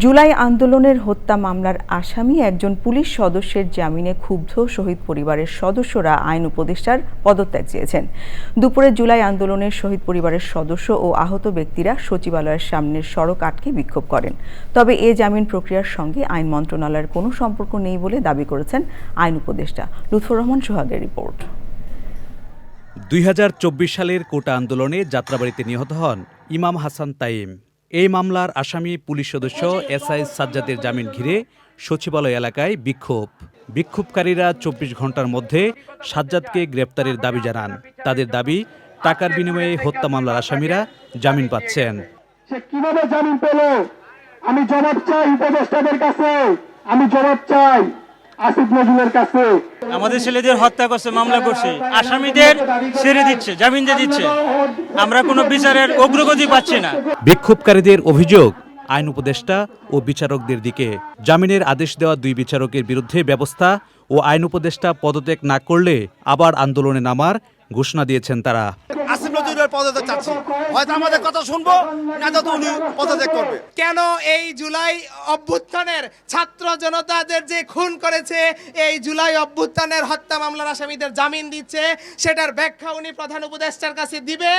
জুলাই আন্দোলনের হত্যা মামলার আসামি একজন পুলিশ সদস্যের জামিনে ক্ষুব্ধ শহীদ পরিবারের সদস্যরা আইন উপদেষ্টার পদত্যাগ চেয়েছেন। দুপুরে জুলাই আন্দোলনের শহীদ পরিবারের সদস্য ও আহত ব্যক্তিরা সচিবালয়ের সামনের সড়ক আটকে বিক্ষোভ করেন। তবে এ জামিন প্রক্রিয়ার সঙ্গে আইন মন্ত্রণালয়ের কোনো সম্পর্ক নেই বলে দাবি করেছেন আইন উপদেষ্টা লুৎফর রহমান সোহাগের রিপোর্ট। দুই হাজার চব্বিশ সালের কোটা আন্দোলনে যাত্রাবাড়িতে নিহত হন ইমাম হাসান তাইম। এই মামলার আসামি পুলিশ সদস্য এসআই সাজ্জাদের জামিন ঘিরে সচিবালয় এলাকায় বিক্ষোভ। বিক্ষোভকারীরা চব্বিশ ঘণ্টার মধ্যে সাজ্জাদকে গ্রেপ্তারের দাবি জানান। তাদের দাবি, টাকার বিনিময়ে হত্যা মামলার আসামিরা জামিন পাচ্ছেন। কীভাবে জামিন পেল? আমি জবাব চাই উপদেষ্টাদের কাছে। আমি জবাব চাই আসিফ নজরুলের কাছে। আমাদের ছেলেদের হত্যা করছে, মামলা করছে। আসামিদের ছেড়ে দিচ্ছে, জামিন দিয়ে দিচ্ছে। আমরা কোনো বিচারের অগ্রগতি পাচ্ছি না। বিক্ষোভকারীদের অভিযোগ, আইন উপদেষ্টা ও বিচারকদের দিকে। জামিনের আদেশ দেওয়া দুই বিচারকের বিরুদ্ধে ব্যবস্থা ও আইন উপদেষ্টা পদত্যাগ না করলে আবার আন্দোলনে নামার ঘোষণা দিয়েছেন তারা। নজরুলের পদত্যাগ চাচ্ছি। হয়তো আমাদের কথা শুনব না তো উনি পদত্যাগ করবে। কেন এই জুলাই অভ্যুত্থানের ছাত্র জনতাদের যে খুন করেছে এই জুলাই অভ্যুত্থানের হত্যা মামলার আসামিদের জামিন দিচ্ছে সেটার ব্যাখ্যা উনি প্রধান উপদেষ্টার কাছে দিবে।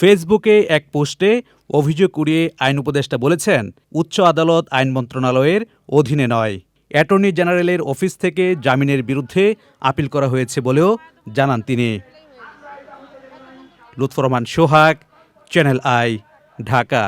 ফেসবুকে এক পোস্টে অভিযোগ উড়িয়ে আইন উপদেষ্টা বলেছেন উচ্চ আদালত আইন মন্ত্রণালয়ের অধীনে নয়। অ্যাটর্নি জেনারেলের অফিস থেকে জামিনের বিরুদ্ধে আপিল করা হয়েছে বলেও জানান তিনি। Lutfor Rahman Sohag channel I Dhaka